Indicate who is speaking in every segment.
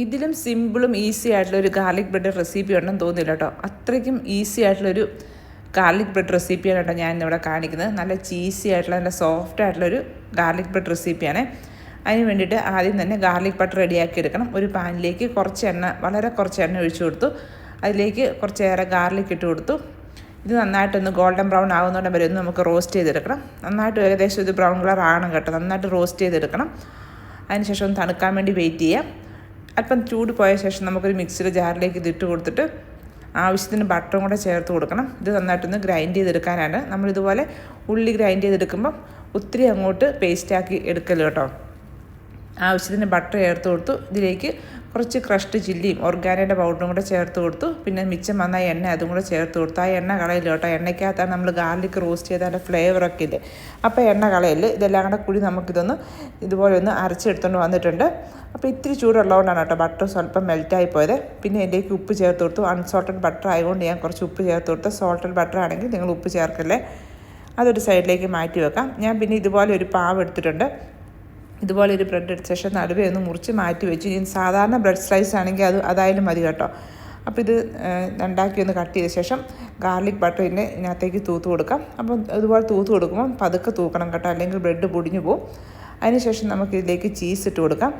Speaker 1: ഇതിലും സിമ്പിളും ഈസി ആയിട്ടുള്ള ഒരു ഗാർലിക് ബ്രെഡ് റെസിപ്പി ഉണ്ടെന്ന് തോന്നുന്നില്ല കേട്ടോ. അത്രയ്ക്കും ഈസി ആയിട്ടുള്ളൊരു ഗാർലിക് ബ്രെഡ് റെസിപ്പിയാണ് കേട്ടോ ഞാൻ ഇന്നിവിടെ കാണിക്കുന്നത്. നല്ല ചീസി ആയിട്ടുള്ള നല്ല സോഫ്റ്റ് ആയിട്ടുള്ളൊരു ഗാർലിക് ബ്രെഡ് റെസിപ്പിയാണ് അതിന് വേണ്ടിയിട്ട് ആദ്യം തന്നെ ഗാർലിക് ബട്ടർ റെഡിയാക്കി എടുക്കണം. ഒരു പാനിലേക്ക് കുറച്ച് എണ്ണ വളരെ കുറച്ച് എണ്ണ ഒഴിച്ചു കൊടുത്തു. അതിലേക്ക് കുറച്ചേറെ ഗാർലിക് ഇട്ട് കൊടുത്തു. ഇത് നന്നായിട്ടൊന്ന് ഗോൾഡൻ ബ്രൗൺ ആകുന്നോടെ വരെ ഒന്ന് നമുക്ക് റോസ്റ്റ് ചെയ്തെടുക്കണം. നന്നായിട്ട് ഏകദേശം ഇത് ബ്രൗൺ കളർ ആണ് കേട്ടോ. നന്നായിട്ട് റോസ്റ്റ് ചെയ്തെടുക്കണം. അതിനുശേഷം ഒന്ന് തണുക്കാൻ വേണ്ടി വെയിറ്റ് ചെയ്യാം. അല്പം ചൂട് പോയ ശേഷം നമുക്കൊരു മിക്സിയുടെ ജാറിലേക്ക് ഇത് ഇട്ട് കൊടുത്തിട്ട് ആവശ്യത്തിന് ബട്ടറും കൂടെ ചേർത്ത് കൊടുക്കണം. ഇത് നന്നായിട്ടൊന്ന് ഗ്രൈൻഡ് ചെയ്തെടുക്കാനാണ്. നമ്മളിതുപോലെ ഉള്ളി ഗ്രൈൻഡ് ചെയ്തെടുക്കുമ്പം ഒത്തിരി അങ്ങോട്ട് പേസ്റ്റാക്കി എടുക്കൽ കേട്ടോ. ആവശ്യത്തിന് ബട്ടർ ചേർത്ത് കൊടുത്തു. ഇതിലേക്ക് കുറച്ച് ക്രഷ്ഡ് ചില്ലിയും ഓർഗാനയുടെ പൗഡറും കൂടെ ചേർത്ത് കൊടുത്തു. പിന്നെ മിച്ചം വന്ന എണ്ണ അതും കൂടെ ചേർത്ത് കൊടുത്തു. ആ എണ്ണ കളയില്ല കേട്ടോ. എണ്ണയ്ക്കകത്താണ് നമ്മൾ ഗാർലിക് റോസ്റ്റ് ചെയ്ത അതിന്റെ ഫ്ലേവറൊക്കെ ഇല്ലേ? അപ്പോൾ എണ്ണ കളയില്ല? ഇതെല്ലാം കൂടെ കൂടി നമുക്കിതൊന്ന് ഇതുപോലെ ഒന്ന് അരച്ചെടുത്തുകൊണ്ട് വന്നിട്ടുണ്ട്. അപ്പോൾ ഇത്തിരി ചൂടുള്ളതുകൊണ്ടാണ് കേട്ടോ ബട്ടർ സ്വല്പം മെൽറ്റായി പോയത്. പിന്നെ ഇതിലേക്ക് ഉപ്പ് ചേർത്ത് കൊടുത്തു. അൺസോൾട്ടഡ് ബട്ടർ ആയതുകൊണ്ട് ഞാൻ കുറച്ച് ഉപ്പ് ചേർത്ത് കൊടുത്തു. സോൾട്ടഡ് ബട്ടർ ആണെങ്കിൽ നിങ്ങൾ ഉപ്പ് ചേർക്കല്ലേ? അതൊരു സൈഡിലേക്ക് മാറ്റി വെക്കാം. ഞാൻ പിന്നെ ഇതുപോലെ ഒരു പാവ് എടുത്തിട്ടുണ്ട്. ഇതുപോലെ ഒരു ബ്രെഡ് എടുത്ത ശേഷം നടുവേ ഒന്ന് മുറിച്ച് മാറ്റി വെച്ചു. ഇനി സാധാരണ ബ്രെഡ് സ്ലൈസ് ആണെങ്കിൽ അത് അതായാലും മതി കേട്ടോ. അപ്പോൾ ഇത് രണ്ടാക്കി ഒന്ന് കട്ട് ചെയ്ത ശേഷം ഗാർലിക് ബട്ടർ ഇതിന്റെ ഇതിനകത്തേക്ക് തൂത്ത് കൊടുക്കാം. അപ്പം ഇതുപോലെ തൂത്ത് കൊടുക്കുമ്പോൾ പതുക്കെ തൂക്കണം കേട്ടോ. അല്ലെങ്കിൽ ബ്രെഡ് പൊടിഞ്ഞു പോകും അതിനുശേഷം നമുക്ക് ഇതിലേക്ക് ചീസ് ഇട്ട് കൊടുക്കാം.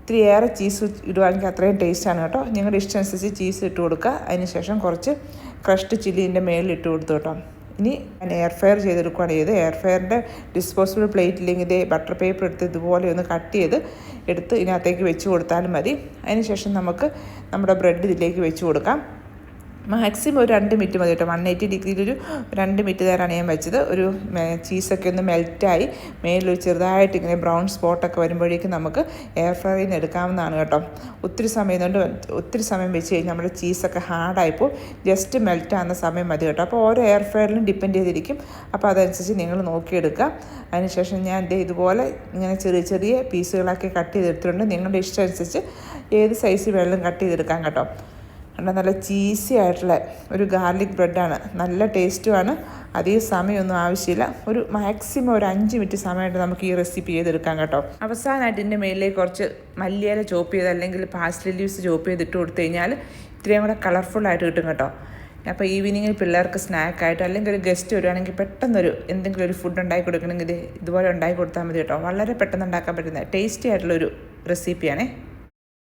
Speaker 1: ഇത്തിരി ഏറെ ചീസ് ഇടുവാണെങ്കിൽ അത്രയും ടേസ്റ്റാണ് കേട്ടോ. നിങ്ങളുടെ ഇഷ്ടം അനുസരിച്ച് ചീസ് ഇട്ട് കൊടുക്കുക. അതിനുശേഷം കുറച്ച് ക്രഷ്ഡ് ചില്ലി ഇതിന്റെ മേളിൽ ഇട്ട് കൊടുത്തു കേട്ടോ. ഇനി ഞാൻ എയർ ഫയർ ചെയ്തെടുക്കുകയാണ് ചെയ്ത് എയർ ഫയറിന്റെ ഡിസ്പോസിബിൾ പ്ലേറ്റില്ലെങ്കിൽ ഇതേ ബട്ടർ പേപ്പർ എടുത്ത് ഇതുപോലെ ഒന്ന് കട്ട് ചെയ്ത് എടുത്ത് ഇതിനകത്തേക്ക് വെച്ച് കൊടുത്താലും മതി. അതിന് ശേഷം നമുക്ക് നമ്മുടെ ബ്രെഡ് ഇതിലേക്ക് വെച്ച് കൊടുക്കാം. മാക്സിമം ഒരു രണ്ട് മിനിറ്റ് മതി കേട്ടോ. വൺ എയ്റ്റി ഡിഗ്രിയിലൊരു രണ്ട് മിനിറ്റ് നേരമാണ് ഞാൻ വെച്ചത്. ഒരു ചീസൊക്കെ ഒന്ന് മെൽറ്റായി മേലൊരു ചെറുതായിട്ട് ഇങ്ങനെ ബ്രൗൺ സ്പോട്ടൊക്കെ വരുമ്പോഴേക്കും നമുക്ക് എയർ ഫ്രൈയിൽ നിന്ന് എടുക്കാവുന്നതാണ് കേട്ടോ. ഒത്തിരി സമയം കൊണ്ട് ഒത്തിരി സമയം വെച്ച് കഴിഞ്ഞാൽ നമ്മുടെ ചീസൊക്കെ ഹാർഡായിപ്പോൾ ജസ്റ്റ് മെൽറ്റ് ആകുന്ന സമയം മതി കേട്ടോ. അപ്പോൾ ഓരോ എയർ ഫ്രൈയിലും ഡിപ്പെൻഡ് ചെയ്തിരിക്കും. അപ്പോൾ അതനുസരിച്ച് നിങ്ങൾ നോക്കിയെടുക്കുക. അതിനുശേഷം ഞാൻ ഇതുപോലെ ഇങ്ങനെ ചെറിയ ചെറിയ പീസുകളാക്കി കട്ട് ചെയ്തെടുത്തിട്ടുണ്ട്. നിങ്ങളുടെ ഇഷ്ടം അനുസരിച്ച് ഏത് സൈസ് വെള്ളം കട്ട് ചെയ്തെടുക്കാം കേട്ടോ. കണ്ട നല്ല ചീസി ആയിട്ടുള്ള ഒരു ഗാർലിക് ബ്രെഡാണ് നല്ല ടേസ്റ്റുമാണ് അധികം സമയമൊന്നും ആവശ്യമില്ല. ഒരു മാക്സിമം ഒരു അഞ്ച് മിനിറ്റ് സമയമായിട്ട് നമുക്ക് ഈ റെസിപ്പി ചെയ്തെടുക്കാം കേട്ടോ. അവസാനമായിട്ട് ഇതിന്റെ മേലിലേക്ക് കുറച്ച് മല്ലിയില ചോപ്പ് ചെയ്ത് അല്ലെങ്കിൽ പാസ്ലി ലീവ്സ് ചോപ്പ് ചെയ്തിട്ട് കൊടുത്തു കഴിഞ്ഞാൽ ഇത്രയും കൂടെ കളർഫുള്ളായിട്ട് കിട്ടും കേട്ടോ. അപ്പോൾ ഈവനിങ്ങിൽ പിള്ളേർക്ക് സ്നാക്കായിട്ട് അല്ലെങ്കിൽ ഒരു ഗസ്റ്റ് വരുവാണെങ്കിൽ പെട്ടെന്നൊരു എന്തെങ്കിലും ഒരു ഫുഡ് ഉണ്ടാക്കി കൊടുക്കണമെങ്കിൽ ഇതുപോലെ ഉണ്ടാക്കി കൊടുത്താൽ മതി കേട്ടോ. വളരെ പെട്ടെന്ന് ഉണ്ടാക്കാൻ പറ്റുന്ന ടേസ്റ്റി ആയിട്ടുള്ളൊരു റെസിപ്പിയാണേ